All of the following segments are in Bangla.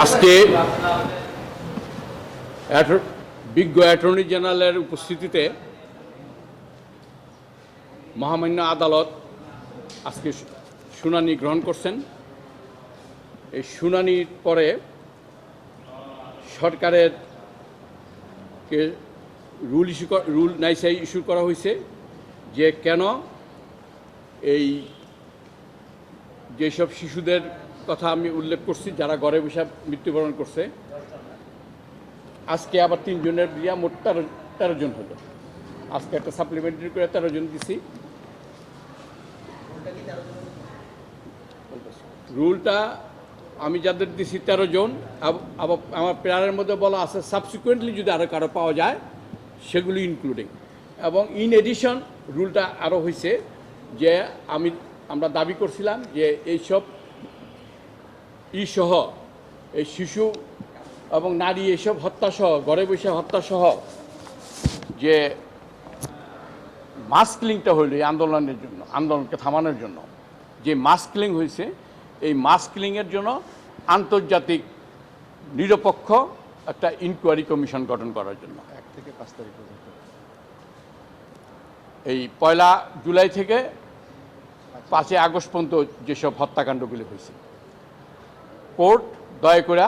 আজকে বিজ্ঞ অ্যাটর্নি জেনারেলের উপস্থিতিতে মহামান্য আদালত আজকে শুনানি গ্রহণ করছেন। এই শুনানির পরে সরকারের কে rule issue rule nisi issue করা হয়েছে যে কেন এই যেসব শিশুদের কথা আমি উল্লেখ করছি, যারা ঘরে বসে মৃত্যুবরণ করছে। আজকে আবার তিনজনের বিয়া, মোট তেরো তেরো জন হলো। আজকে একটা সাপ্লিমেন্টারি করে তেরো জন দিছি। রুলটা আমি যাদের দিছি তেরো জন আবার আমার প্রেয়ারের মধ্যে বলা আছে সাবসিকুয়েন্টলি যদি আরও কারও পাওয়া যায়, সেগুলি ইনক্লুডিং এবং ইন এডিশন রুলটা আরও হয়েছে যে আমি, আমরা দাবি করছিলাম যে এইসব ই সহ এই শিশু এবং নারী এসব হত্যাসহ ঘরে বসে হত্যাসহ যে মাস্কলিংটা হইল এই আন্দোলনের জন্য আন্দোলনকে থামানোর জন্য। যে মাস্কলিং হয়েছে এই মাস্কলিংয়ের জন্য আন্তর্জাতিক নিরপেক্ষ একটা ইনকোয়ারি কমিশন গঠন করার জন্য। এক থেকে পাঁচ তারিখ পর্যন্ত। এই পয়লা জুলাই থেকে পাঁচই আগস্ট পর্যন্ত যেসব হত্যাকাণ্ডগুলি হয়েছে কোর্ট দয়া করে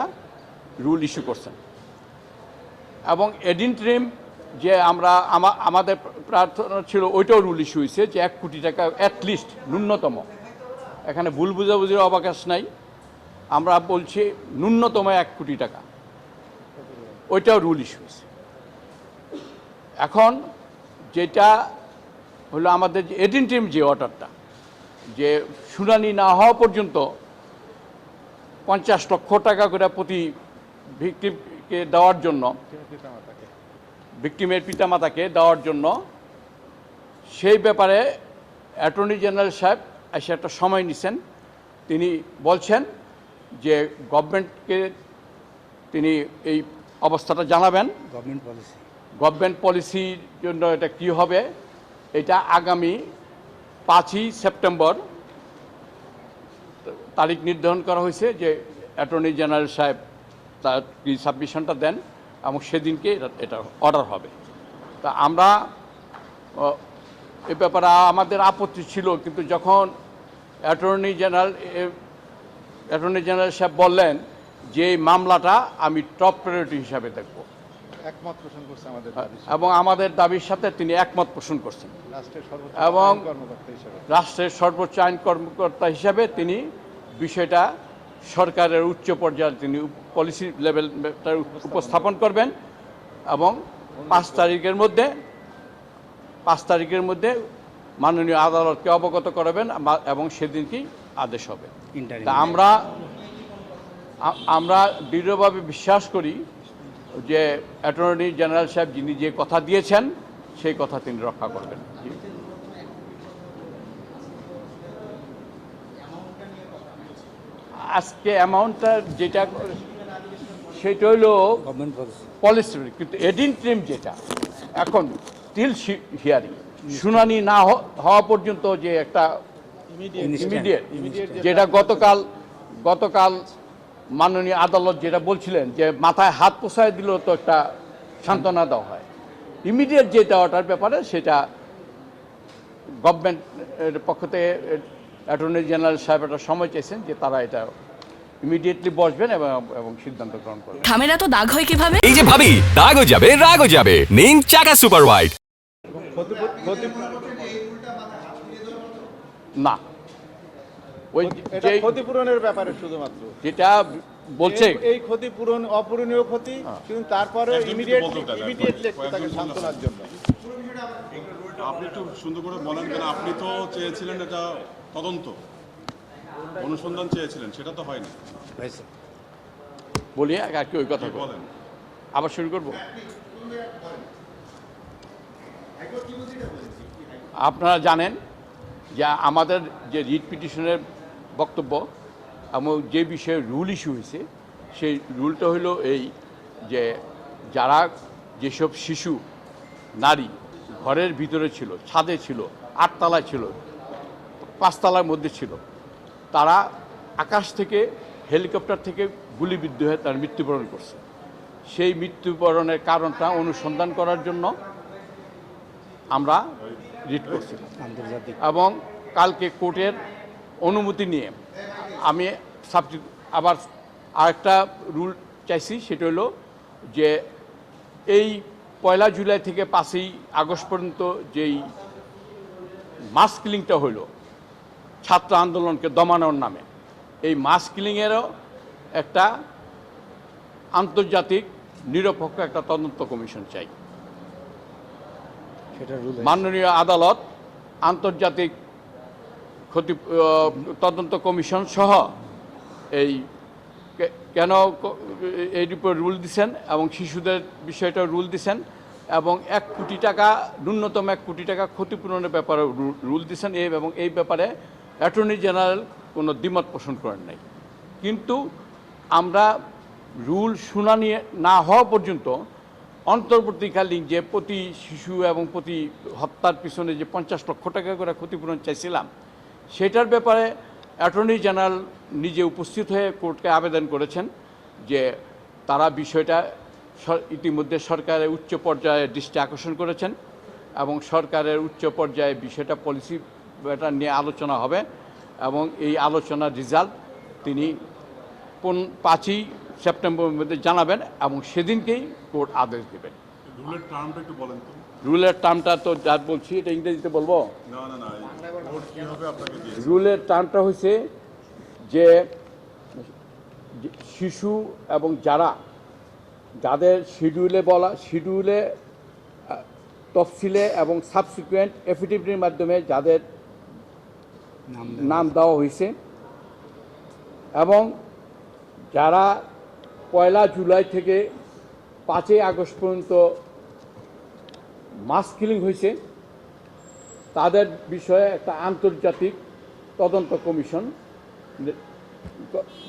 রুল ইস্যু করছেন। এবং এডিনট্রিম যে আমরা আমাদের প্রার্থনা ছিল ওইটাও রুল ইস্যু হয়েছে যে এক কোটি টাকা অ্যাটলিস্ট ন্যূনতম। এখানে ভুল বুঝাবুঝির অবকাশ নাই। আমরা বলছি ন্যূনতম এক কোটি টাকা। ওইটাও রুল ইস্যু হয়েছে এখন যেটা হলো আমাদের যে এডিনটিম যে অর্ডারটা, যে শুনানি না হওয়া পর্যন্ত পঞ্চাশ লক্ষ টাকা করে প্রতি ভিক্টিমকে দেওয়ার জন্য ভিক্টিমের পিতামাতাকে দেওয়ার জন্য সেই ব্যাপারে অ্যাটর্নি জেনারেল সাহেব এসে একটা সময় নিছেন। তিনি বলছেন যে গভর্নমেন্টকে তিনি এই অবস্থাটা জানাবেন। Government policy. গভর্নমেন্ট পলিসির জন্য এটা কি হবে এটা আগামী পাঁচই সেপ্টেম্বর তারিখ নির্ধারণ করা হয়েছে যে অ্যাটর্নি জেনারেল সাহেব তার সাবমিশনটা দেন এবং সেদিনকে এটা অর্ডার হবে। তা আমরা এ ব্যাপারে আমাদের আপত্তি ছিল, কিন্তু যখন অ্যাটর্নি জেনারেল অ্যাটর্নি জেনারেল সাহেব বললেন যে এই মামলাটা আমি টপ প্রায়োরিটি হিসাবে দেখব। একমত পোষণ করছে আমাদের হ্যাঁ। এবং আমাদের দাবির সাথে তিনি একমত পোষণ করছেন। রাষ্ট্রের সর্বোচ্চ এবং আইন কর্মকর্তা রাষ্ট্রের সর্বোচ্চ আইন কর্মকর্তা হিসাবে তিনি বিষয়টা সরকারের উচ্চ পর্যায়ে তিনি পলিসি লেভেল উপস্থাপন করবেন এবং পাঁচ তারিখের মধ্যে পাঁচ তারিখের মধ্যে মাননীয় আদালতকে অবগত করাবেন এবং সেদিনকেই আদেশ হবে। তা আমরা আমরা দৃঢ়ভাবে বিশ্বাস করি যে অ্যাটর্নি জেনারেল সাহেব যিনি যে কথা দিয়েছেন সেই কথা তিনি রক্ষা করবেন। আজকে অ্যামাউন্টটা যেটা সেটা হইল পলিসি কিন্তু এডিন ট্রিম যেটা এখন টিল হিয়ারিং শুনানি না হওয়া পর্যন্ত যে একটা ইমিডিয়েট যেটা গতকাল গতকাল মাননীয় আদালত যেটা বলছিলেন যে মাথায় হাত পোষায় দিলেও তো একটা সান্ত্বনা দেওয়া হয়। ইমিডিয়েট যে দেওয়াটার ব্যাপারে সেটা গভর্নমেন্টের পক্ষ থেকে অ্যাটর্নি জেনারেল সাহেব একটা সময় চেয়েছেন যে তারা এটা ইমিডিয়েটলি বসবেন এবং এবং সিদ্ধান্ত গ্রহণ করবেন। থামের এত দাগ হয় কীভাবে? এই যে ভাবি দাগও যাবে রাগও যাবে। নিন চাকা সুপার হোয়াইট না। ওই ক্ষতিপূরণের ব্যাপারে শুধুমাত্র। যেটা বলছে এই- ক্ষতিপূরণ অপূরণীয় ক্ষতি কিন্তু তারপরে ইমিডিয়েটলি ইমিডিয়েটলি তাকে সান্ত্বনার জন্য। আপনি একটু সুন্দর করে বলেন কেন? আপনি তো চেয়েছিলেন এটা তদন্ত। অনুসন্ধান চেয়েছিলেন সেটা তো হয়নি। বলি আর কি ওই কথা বলেন? আবার শুরু করব? আপনারা জানেন যে আমাদের যে রিট পিটিশনের বক্তব্য। এবং যে বিষয়ে রুল ইস্যু হয়েছে সেই রুলটা হলো এই যে যারা যেসব শিশু নারী ঘরের ভিতরে ছিল ছাদে ছিল আটতলায় ছিল পাঁচতলার মধ্যে ছিল তারা আকাশ থেকে হেলিকপ্টার থেকে গুলিবিদ্ধ হয়ে তার মৃত্যুবরণ করছে। সেই মৃত্যুবরণের কারণটা অনুসন্ধান করার জন্য আমরা রিট করছি। আন্তর্জাতিক। এবং কালকে কোর্টের অনুমতি নিয়ে। আমি সাবজেক্ট আবার আরেকটা রুল চাইছি সেটা হলো যে এই পয়লা জুলাই থেকে পাঁচই আগস্ট পর্যন্ত যেই মাস কিলিংটা হইল ছাত্র আন্দোলনকে দমানোর নামে এই মাস কিলিংয়েরও একটা আন্তর্জাতিক নিরপেক্ষ একটা তদন্ত কমিশন চাই। সেটা মাননীয় আদালত আন্তর্জাতিক ক্ষতি তদন্ত কমিশন সহ এই কেন এই উপর রুল দিছেন এবং শিশুদের বিষয়টা রুল দিছেন এবং এক কোটি টাকা, ন্যূনতম এক কোটি টাকা ক্ষতিপূরণের ব্যাপারে রুল দিছেন এই এবং এই ব্যাপারে অ্যাটর্নি জেনারেল কোনো দ্বিমত পোষণ করেন নাই। কিন্তু আমরা রুল শুনানি না হওয়া পর্যন্ত অন্তর্বর্তীকালীন যে প্রতি শিশু এবং প্রতি হত্যার পিছনে যে পঞ্চাশ লক্ষ টাকা করে ক্ষতিপূরণ চাইছিলাম সেটার ব্যাপারে অ্যাটর্নি জেনারেল নিজে উপস্থিত হয়ে কোর্টকে আবেদন করেছেন যে তারা বিষয়টা ইতিমধ্যে সরকারের উচ্চ পর্যায়ে দৃষ্টি আকর্ষণ করেছেন এবং সরকারের উচ্চ পর্যায়ে বিষয়টা পলিসি এটা নিয়ে আলোচনা হবে এবং এই আলোচনার রেজাল্ট তিনি কোন পাঁচই সেপ্টেম্বরের মধ্যে জানাবেন এবং সেদিনকেই কোর্ট আদেশ দেবেন। রুলের টার্মটা একটু বলেন তো। রুলের টার্মটা তো যা বলছি এটা ইংরেজিতে বলব? না না না কোর্ট কীভাবে আপনাকে দিয়েছে রুলের টার্মটা হয়েছে যে শিশু এবং যারা যাদের শিডিউলে বলা শিডিউলে তফসিলে এবং সাবসিকুয়েন্ট এফিডেভিটের মাধ্যমে যাদের নাম নাম দেওয়া হয়েছে এবং যারা পয়লা জুলাই থেকে পাঁচই আগস্ট পর্যন্ত মাস কিলিং হয়েছে তাদের বিষয়ে একটা আন্তর্জাতিক তদন্ত কমিশন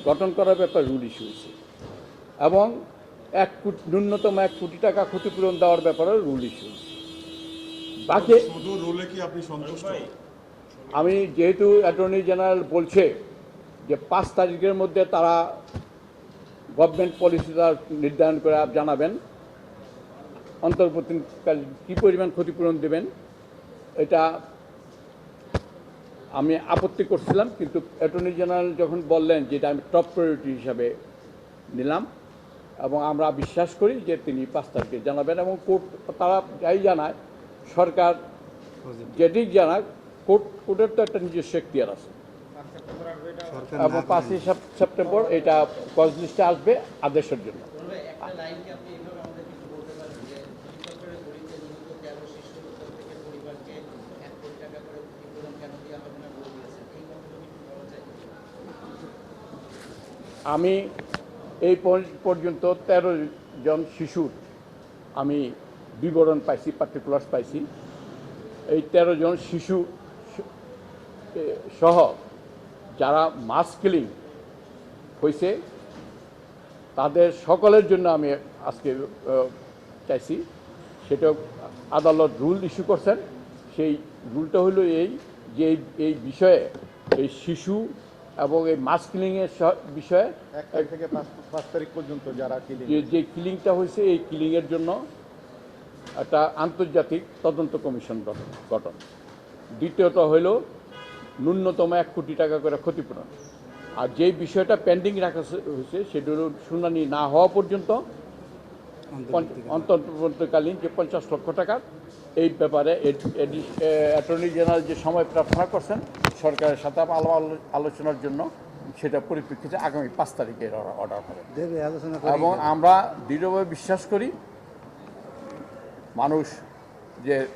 গঠন করার ব্যাপারে রুল ইস্যু হয়েছে। এবং এক কোটি ন্যূনতম এক কোটি টাকা ক্ষতিপূরণ দেওয়ার ব্যাপারে রুল ইস্যু হয়েছে। বাকি আমি যেহেতু অ্যাটর্নি জেনারেল বলছে যে পাঁচ তারিখের মধ্যে তারা গভর্নমেন্ট পলিসিটা নির্ধারণ করে জানাবেন। অন্তর্বর্তীকাল কী পরিমাণ ক্ষতিপূরণ দেবেন? এটা আমি আপত্তি করছিলাম কিন্তু অ্যাটর্নি জেনারেল যখন বললেন যে এটা আমি টপ প্রায়োরিটি হিসাবে নিলাম এবং আমরা বিশ্বাস করি যে তিনি পাঁচ তারিখে জানাবেন এবং কোর্ট তারা যাই জানায় সরকার যেদিক জানাক কোর্ট কোর্টের তো একটা নিজস্ব এখতিয়ার আছে। এবং পাঁচই সেপ্টেম্বর এটা কজ লিস্টে আসবে আদেশের জন্য একটা লাইন কি আপনি এইভাবে আমাদেরকে একটু বলতে পারেন যে সরকারের গরিবদের নিযুক্ত তেরো শিশু প্রত্যেকের পরিবারকে এক কোটি টাকা করে ক্ষতিপূরণ কেন দেওয়া হবে না বলে দিয়েছেন এই কথাটা কি একটু বলা যায় আমি এই পর্যন্ত তেরো জন শিশুর আমি বিবরণ পাইছি পার্টিকুলার্স পাইছি। এই তেরো জন শিশু সহ যারা মাস কিলিং হয়েছে তাদের সকলের জন্য আমি আজকে চাইছি। সেটা আদালত রুল ইস্যু করছেন। সেই রুলটা হলো এই যে এই বিষয়ে এই শিশু এবং এই মাস কিলিংয়ের বিষয়ে এক তারিখ থেকে পাঁচ পাঁচ তারিখ পর্যন্ত যারা কিলিং যে যে কিলিংটা হয়েছে এই কিলিংয়ের জন্য একটা আন্তর্জাতিক তদন্ত কমিশন গঠন গঠন। দ্বিতীয়ত হইল ন্যূনতম এক কোটি টাকা করে ক্ষতিপূরণ। আর যেই বিষয়টা পেন্ডিং রাখা হয়েছে সেটা হলো শুনানি না হওয়া পর্যন্ত অন্তর্বর্তীকালীন। যে পঞ্চাশ লক্ষ টাকার এই ব্যাপারে অ্যাটর্নি জেনারেল যে সময় প্রার্থনা করছেন সরকারের সাথে আলো আলো- আলোচনার জন্য সেটা পরিপ্রেক্ষিতে আগামী পাঁচ তারিখের অর্ডার হবে। করে এবং আমরা দৃঢ়ভাবে বিশ্বাস করি মানুষ যে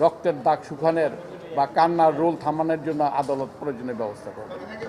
রক্তের দাগ শুকানের বা কান্নার রোল থামানোর জন্য আদালত প্রয়োজনীয় ব্যবস্থা করবে।